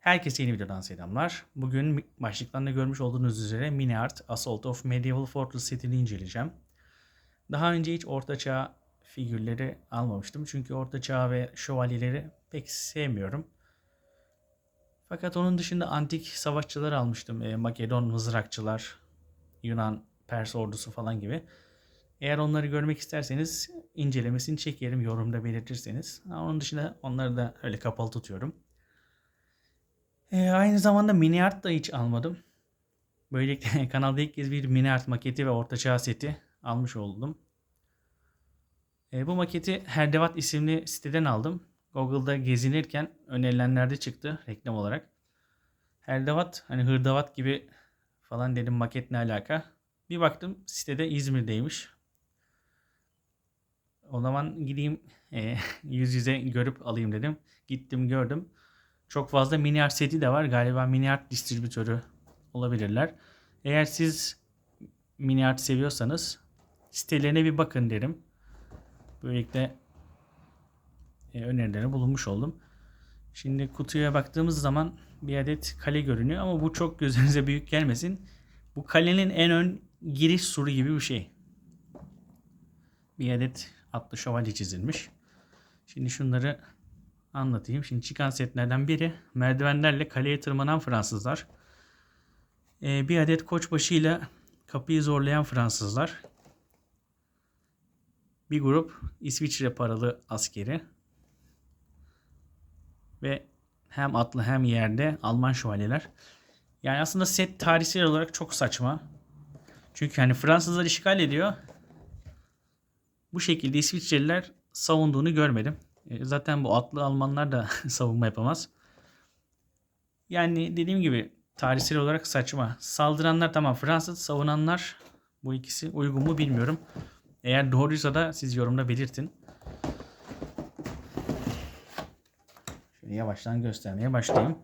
Herkese yeni videodan selamlar. Bugün başlıktan da görmüş olduğunuz üzere Mini Art Assault of Medieval Fortress setini inceleyeceğim. Daha önce hiç ortaçağ figürleri almamıştım. Çünkü ortaçağ ve şövalyeleri pek sevmiyorum. Fakat onun dışında antik savaşçılar almıştım. E, Makedon mızrakçılar, Yunan, Pers ordusu falan gibi. Eğer onları görmek isterseniz incelemesini çekerim yorumda belirtirseniz. Onun dışında onları da öyle kapalı tutuyorum. Ee, aynı zamanda mini art da hiç almadım. Böylelikle kanalda ilk kez bir mini art maketi ve ortaçağ seti almış oldum. Ee, bu maketi Herdevat isimli siteden aldım. Google'da gezinirken önerilenlerde çıktı reklam olarak. Herdevat hani hırdavat gibi falan dedim maket ne alaka. Bir baktım sitede İzmir'deymiş. O zaman gideyim e, yüz yüze görüp alayım dedim. Gittim gördüm. Çok fazla mini art seti de var. Galiba mini art distribütörü olabilirler. Eğer siz mini art seviyorsanız sitelerine bir bakın derim. Böylelikle e, bulunmuş oldum. Şimdi kutuya baktığımız zaman bir adet kale görünüyor ama bu çok gözünüze büyük gelmesin. Bu kalenin en ön giriş suru gibi bir şey. Bir adet atlı şövalye çizilmiş. Şimdi şunları anlatayım. Şimdi çıkan setlerden biri merdivenlerle kaleye tırmanan Fransızlar. Ee, bir adet koçbaşıyla kapıyı zorlayan Fransızlar. Bir grup İsviçre paralı askeri. Ve hem atlı hem yerde Alman şövalyeler. Yani aslında set tarihsel olarak çok saçma. Çünkü hani Fransızlar işgal ediyor. Bu şekilde İsviçreliler savunduğunu görmedim. E, Zaten bu atlı Almanlar da savunma yapamaz. Yani dediğim gibi tarihsel olarak saçma. Saldıranlar tamam Fransız, savunanlar bu ikisi uygun mu bilmiyorum. Eğer doğruysa da siz yorumda belirtin. Şöyle yavaştan göstermeye başlayayım.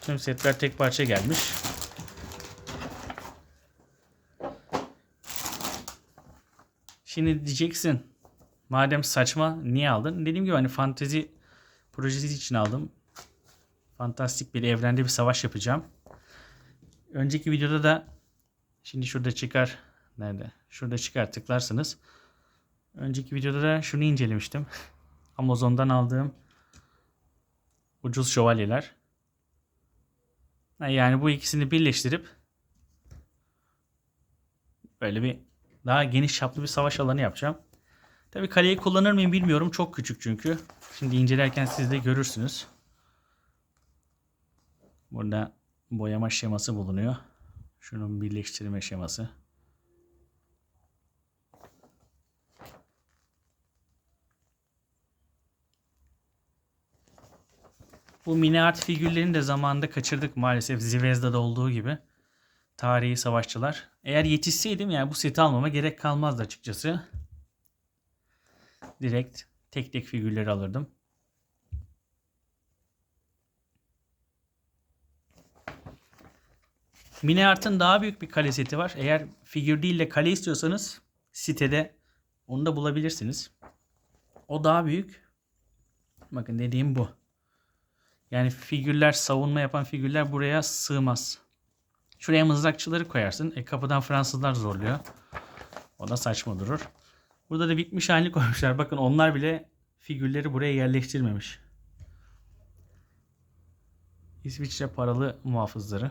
Tüm setler tek parça gelmiş. Şimdi diyeceksin madem saçma niye aldın? Dediğim gibi hani fantezi projesi için aldım. Fantastik bir evrende bir savaş yapacağım. Önceki videoda da şimdi şurada çıkar. Nerede? Şurada çıkar tıklarsınız. Önceki videoda da şunu incelemiştim. Amazon'dan aldığım ucuz şövalyeler. Yani bu ikisini birleştirip böyle bir daha geniş çaplı bir savaş alanı yapacağım. Tabi kaleyi kullanır mıyım bilmiyorum. Çok küçük çünkü. Şimdi incelerken siz de görürsünüz. Burada boyama şeması bulunuyor. Şunun birleştirme şeması. Bu mini art figürlerini de zamanında kaçırdık maalesef Zvezda'da olduğu gibi. Tarihi savaşçılar. Eğer yetişseydim yani bu seti almama gerek kalmazdı açıkçası. Direkt tek tek figürleri alırdım. Mini Art'ın daha büyük bir kale seti var. Eğer figür değil de kale istiyorsanız sitede onu da bulabilirsiniz. O daha büyük. Bakın dediğim bu. Yani figürler, savunma yapan figürler buraya sığmaz. Şuraya mızrakçıları koyarsın. E kapıdan Fransızlar zorluyor. O da saçma durur. Burada da bitmiş halini koymuşlar. Bakın onlar bile figürleri buraya yerleştirmemiş. İsviçre paralı muhafızları.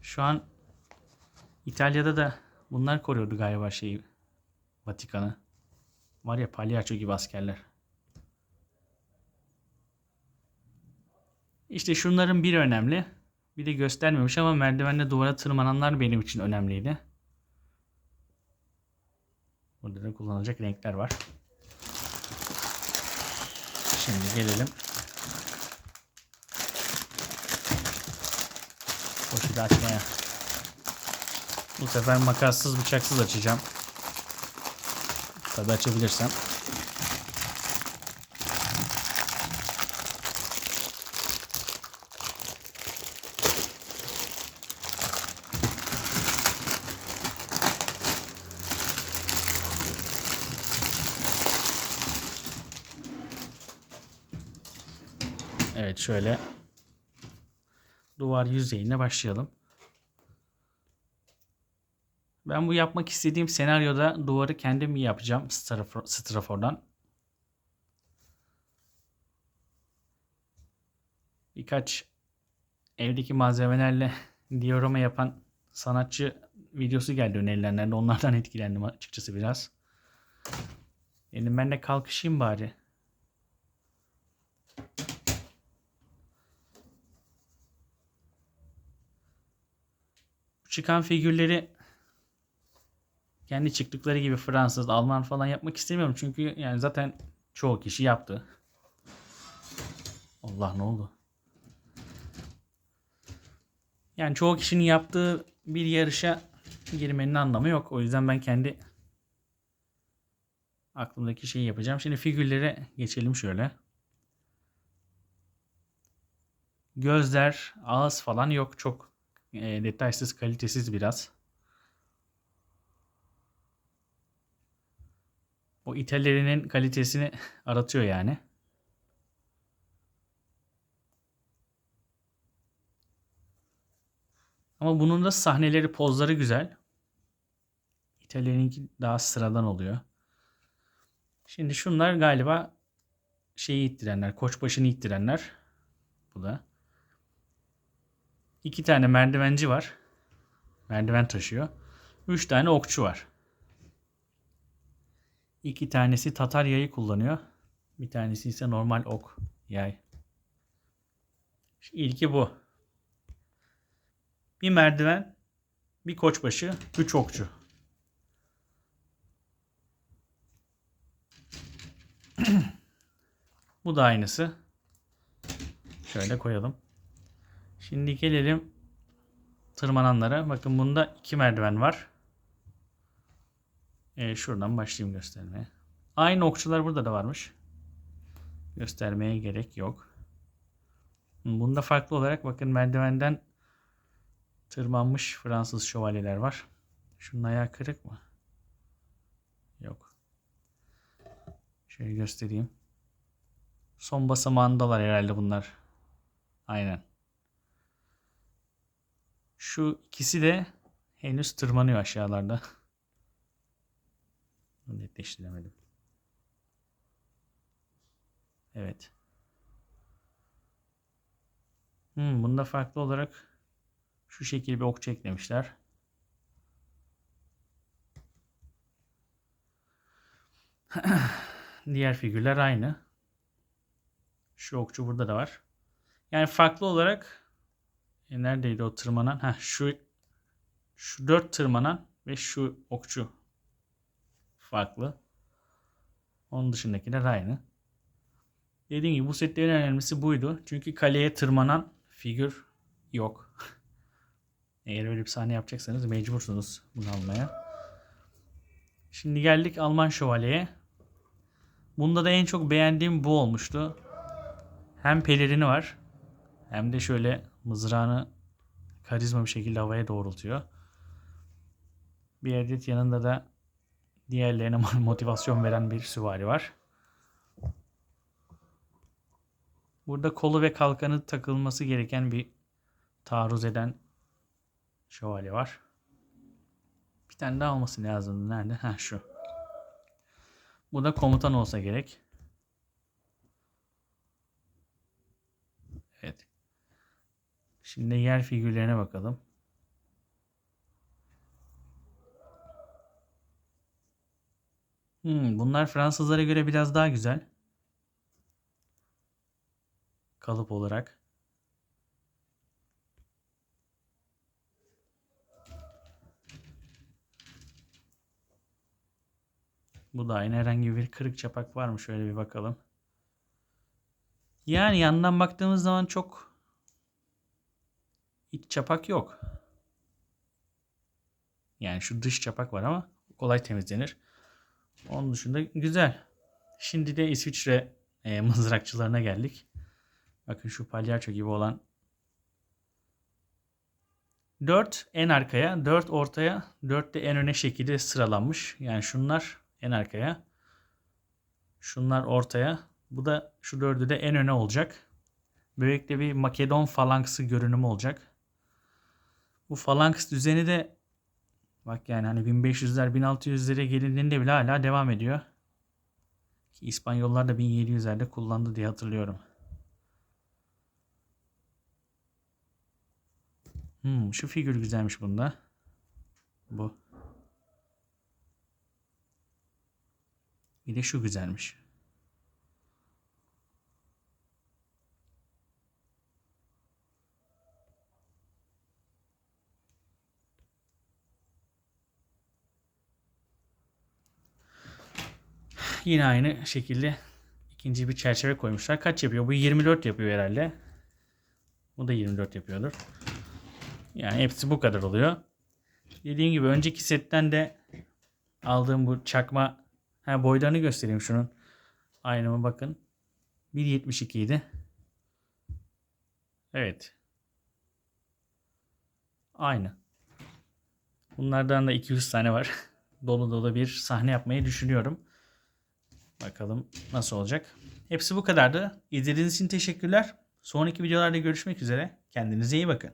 Şu an İtalya'da da bunlar koruyordu galiba şeyi Vatikan'ı. Var ya palyaço gibi askerler. İşte şunların biri önemli. Bir de göstermemiş ama merdivenle duvara tırmananlar benim için önemliydi. Burada da kullanılacak renkler var. Şimdi gelelim. Poşeti açmaya. Bu sefer makassız bıçaksız açacağım. Tabi açabilirsem. Evet şöyle duvar yüzeyine başlayalım. Ben bu yapmak istediğim senaryoda duvarı kendim yapacağım strafor- strafordan. Birkaç evdeki malzemelerle diorama yapan sanatçı videosu geldi önerilenlerde. Onlardan etkilendim açıkçası biraz. Dedim ben de kalkışayım bari. Çıkan figürleri kendi çıktıkları gibi Fransız, Alman falan yapmak istemiyorum. Çünkü yani zaten çoğu kişi yaptı. Allah ne oldu? Yani çoğu kişinin yaptığı bir yarışa girmenin anlamı yok. O yüzden ben kendi aklımdaki şeyi yapacağım. Şimdi figürlere geçelim şöyle. Gözler, ağız falan yok. Çok e, detaysız, kalitesiz biraz. O itellerinin kalitesini aratıyor yani. Ama bunun da sahneleri, pozları güzel. İtalya'nınki daha sıradan oluyor. Şimdi şunlar galiba şeyi ittirenler, koçbaşını ittirenler. Bu da. İki tane merdivenci var. Merdiven taşıyor. Üç tane okçu var. İki tanesi Tatar yayı kullanıyor. Bir tanesi ise normal ok yay. İlki bu. Bir merdiven, bir koçbaşı, üç okçu. Bu da aynısı. Şöyle koyalım. Şimdi gelelim tırmananlara. Bakın bunda iki merdiven var. Ee, şuradan başlayayım göstermeye. Aynı okçular burada da varmış. Göstermeye gerek yok. Bunda farklı olarak bakın merdivenden tırmanmış Fransız şövalyeler var. Şunun ayağı kırık mı? Yok. Şöyle göstereyim. Son basamağındalar herhalde bunlar. Aynen. Şu ikisi de henüz tırmanıyor aşağılarda. Netleştiremedim. Evet. Hmm, bunda farklı olarak şu şekilde bir okçu eklemişler. Diğer figürler aynı. Şu okçu burada da var. Yani farklı olarak e, neredeydi o tırmanan? Ha şu şu dört tırmanan ve şu okçu farklı. Onun dışındakiler aynı. Dediğim gibi bu sette en önemlisi buydu. Çünkü kaleye tırmanan figür yok. Eğer öyle bir sahne yapacaksanız mecbursunuz bunu almaya. Şimdi geldik Alman Şövalye'ye. Bunda da en çok beğendiğim bu olmuştu. Hem pelerini var hem de şöyle mızrağını karizma bir şekilde havaya doğrultuyor. Bir adet yanında da diğerlerine motivasyon veren bir süvari var. Burada kolu ve kalkanı takılması gereken bir taarruz eden şövalye var. Bir tane daha olması lazım. Nerede? Ha şu. Bu da komutan olsa gerek. Evet. Şimdi yer figürlerine bakalım. Hmm, bunlar Fransızlara göre biraz daha güzel. Kalıp olarak. Bu da aynı herhangi bir kırık çapak var mı? Şöyle bir bakalım. Yani yandan baktığımız zaman çok iç çapak yok. Yani şu dış çapak var ama kolay temizlenir. Onun dışında güzel. Şimdi de İsviçre e, mızrakçılarına geldik. Bakın şu palyaço gibi olan 4 en arkaya, 4 ortaya, 4 de en öne şekilde sıralanmış. Yani şunlar en arkaya. Şunlar ortaya. Bu da şu dördü de en öne olacak. Böylelikle bir Makedon falanksi görünümü olacak. Bu falanks düzeni de bak yani hani 1500'ler 1600'lere gelindiğinde bile hala devam ediyor. Ki İspanyollar da 1700'lerde kullandı diye hatırlıyorum. Hmm, şu figür güzelmiş bunda. Bu. Bir de şu güzelmiş. Yine aynı şekilde ikinci bir çerçeve koymuşlar. Kaç yapıyor? Bu 24 yapıyor herhalde. Bu da 24 yapıyordur. Yani hepsi bu kadar oluyor. Dediğim gibi önceki setten de aldığım bu çakma ha, boylarını göstereyim şunun. Aynı mı bakın. 1.72 idi. Evet. Aynı. Bunlardan da 200 tane var. dolu dolu bir sahne yapmayı düşünüyorum. Bakalım nasıl olacak. Hepsi bu kadardı. İzlediğiniz için teşekkürler. Sonraki videolarda görüşmek üzere. Kendinize iyi bakın.